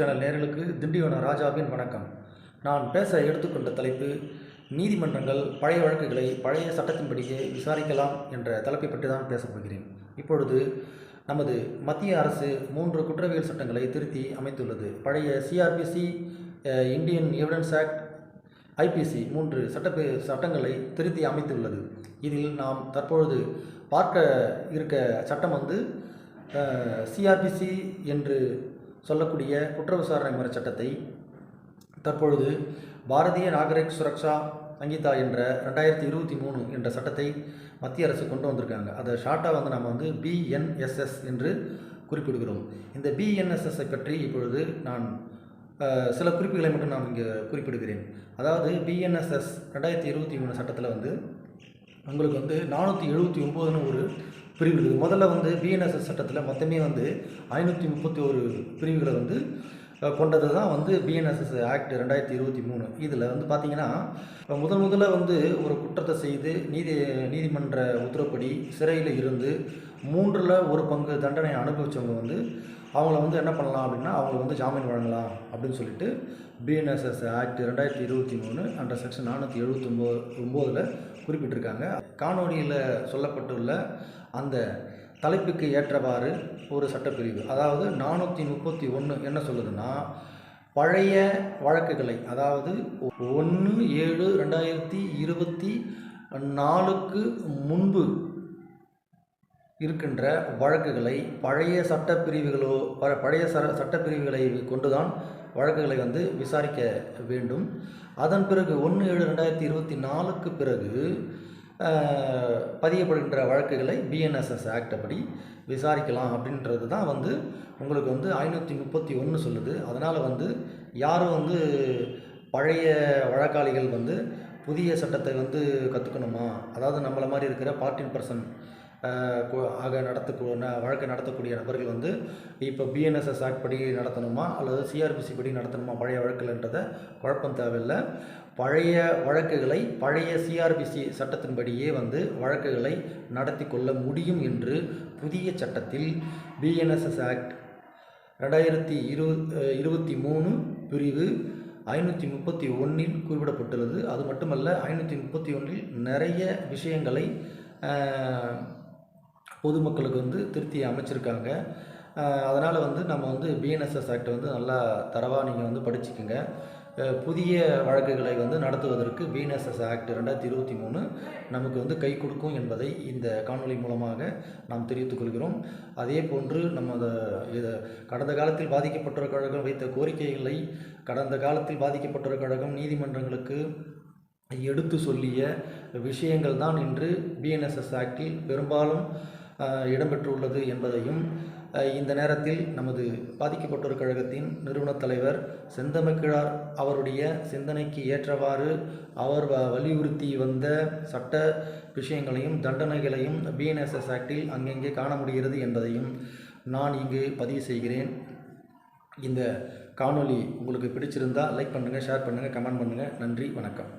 Channel நேர்களுக்கு திண்டிவன ராஜாவின் வணக்கம். நான் பேச எடுத்துக்கொண்ட தலைப்பு நீதிமன்றங்கள் பழைய வழக்குகளை பழைய சட்டத்தின்படியே விசாரிக்கலாம் என்ற தலைப்பை பற்றி தான் பேசப் போகிறேன். இப்பொழுது நமது மத்திய அரசு மூன்று குற்றவியல் சட்டங்களை திருத்தி அமைத்துள்ளது. பழைய CrPC Indian evidence act IPC மூன்று சட்டப்பே சட்டங்களை திருத்தி அமைத்துள்ளது. இதில் நாம் தற்பொழுது பார்க்க இருக்க சட்டம் வந்து சிஆர்பிசி என்று சொல்லக்கூடிய குற்ற விசாரணை முறை சட்டத்தை தற்பொழுது பாரதிய நாகரிக் சுரக்ஷா சங்கீதா என்ற ரெண்டாயிரத்தி இருபத்தி மூணு என்ற சட்டத்தை மத்திய அரசு கொண்டு வந்திருக்காங்க. அதை ஷார்ட்டாக வந்து நம்ம வந்து பிஎன்எஸ்எஸ் என்று குறிப்பிடுகிறோம். இந்த பிஎன்எஸ்எஸ்ஸை பற்றி இப்பொழுது நான் சில குறிப்புகளை மட்டும் நான் இங்கே குறிப்பிடுகிறேன். அதாவது பிஎன்எஸ்எஸ் ரெண்டாயிரத்தி இருபத்தி மூணு சட்டத்தில் வந்து உங்களுக்கு வந்து நானூற்றி எழுபத்தி ஒம்போதுன்னு ஒரு பிரிவு இருக்குது முதல்ல வந்து பிஎன்எஸ்எஸ் சட்டத்தில் மொத்தமே வந்து ஐநூற்றி முப்பத்தி ஒரு பிரிவுகளை வந்து கொண்டது தான் வந்து பிஎன்எஸ்எஸ் ஆக்ட் ரெண்டாயிரத்தி இருபத்தி மூணு. இதில் வந்து பார்த்தீங்கன்னா இப்ப முதல் முதல்ல வந்து ஒரு குற்றத்தை செய்து நீதி நீதிமன்ற உத்தரப்படி சிறையில் இருந்து மூன்றில் ஒரு பங்கு தண்டனை அனுபவித்தவங்க வந்து அவங்கள வந்து என்ன பண்ணலாம் அப்படின்னா அவங்களுக்கு வந்து ஜாமீன் வழங்கலாம் அப்படின்னு சொல்லிட்டு பிஎன்எஸ்எஸ் ஆக்ட் ரெண்டாயிரத்தி இருபத்தி மூணு அண்ட் செக்ஷன் நானூற்றி எழுபத்தொம்போ ஒம்போதில் குறிப்பிட்டிருக்காங்க. காணொலியில் சொல்லப்பட்டுள்ள அந்த தலைப்புக்கு ஏற்றவாறு ஒரு சட்டப்பிரிவு. அதாவது நானூற்றி முப்பத்தி ஒன்று என்ன சொல்லுதுன்னா பழைய வழக்குகளை அதாவது ஒன்று ஏழு ரெண்டாயிரத்தி இருபத்தி நாலுக்கு முன்பு இருக்கின்ற வழக்குகளை பழைய சட்டப்பிரிவுகளோ ப பழைய சர சட்டப்பிரிவுகளை கொண்டுதான் வழக்குகளை வந்து விசாரிக்க வேண்டும். அதன் பிறகு ஒன்று ஏழு ரெண்டாயிரத்தி இருபத்தி நாலுக்கு பிறகு பதியப்படுகின்ற வழக்குகளை பிஎன்எஸ்எஸ் ஆக்ட் படி விசாரிக்கலாம் அப்படின்றது தான் வந்து உங்களுக்கு வந்து ஐநூற்றி முப்பத்தி ஒன்று சொல்லுது. அதனால் வந்து யாரும் வந்து பழைய வழக்காளிகள் வந்து புதிய சட்டத்தை வந்து கற்றுக்கணுமா அதாவது நம்மளை மாதிரி இருக்கிற பார்ட்டின் பர்சன் ஆக நடத்தக்கூடிய வழக்கை நடத்தக்கூடிய நபர்கள் வந்து இப்போ பிஎன்எஸ்எஸ் ஆக்ட் படி நடத்தணுமா? அல்லது சிஆர்பிசி படி நடத்தணுமா? பழைய வழக்குகள்ன்றதை குழப்பம் தேவையில்லை. பழைய வழக்குகளை பழைய சிஆர்பிசி சட்டத்தின்படியே வந்து வழக்குகளை நடத்தி கொள்ள முடியும் என்று புதிய சட்டத்தில் பிஎன்எஸ்எஸ் ஆக்ட் ரெண்டாயிரத்தி இரு இருபத்தி மூணு பிரிவு ஐநூற்றி முப்பத்தி ஒன்றில் குறிப்பிடப்பட்டுள்ளது. அது மட்டுமல்ல ஐநூற்றி முப்பத்தி ஒன்றில் நிறைய விஷயங்களை பொதுமக்களுக்கு வந்து திருத்தி அமைச்சிருக்காங்க. அதனால் வந்து நம்ம வந்து பிஎன்எஸ்எஸ் ஆக்ட் வந்து நல்லா தரவாக நீங்கள் வந்து படிச்சுக்கோங்க. புதிய வழக்குகளை வந்து நடத்துவதற்கு பிஎன்எஸ்எஸ் ஆக்ட் ரெண்டாயிரத்தி இருபத்தி மூணு நமக்கு வந்து கை கொடுக்கும் என்பதை இந்த காணொலி மூலமாக நாம் தெரிவித்துக் கொள்கிறோம். அதே போன்று நம்ம அதை இதை கடந்த காலத்தில் பாதிக்கப்பட்டோர் கழகம் வைத்த கோரிக்கைகளை கடந்த காலத்தில் பாதிக்கப்பட்டோர் கழகம் நீதிமன்றங்களுக்கு எடுத்து சொல்லிய விஷயங்கள் தான் இன்று பிஎன்எஸ்எஸ் ஆக்டில் பெரும்பாலும் இடம்பெற்றுள்ளது என்பதையும் இந்த நேரத்தில் நமது பாதிக்கப்பட்டோர் கழகத்தின் நிறுவனத் தலைவர் செந்தமிழ்கிழார் அவருடைய சிந்தனைக்கு ஏற்றவாறு அவர் வ- வலியுறுத்தி வந்த சட்ட விஷயங்களையும் தண்டனைகளையும் பிஎன்எஸ்எஸ் ஆக்டில் அங்கங்கே காண முடிகிறது என்பதையும் நான் இங்கு பதிவு செய்கிறேன். இந்த காணொளி உங்களுக்கு பிடிச்சிருந்தா லைக் பண்ணுங்கள் ஷேர் பண்ணுங்கள் கமெண்ட் பண்ணுங்கள் நன்றி வணக்கம்.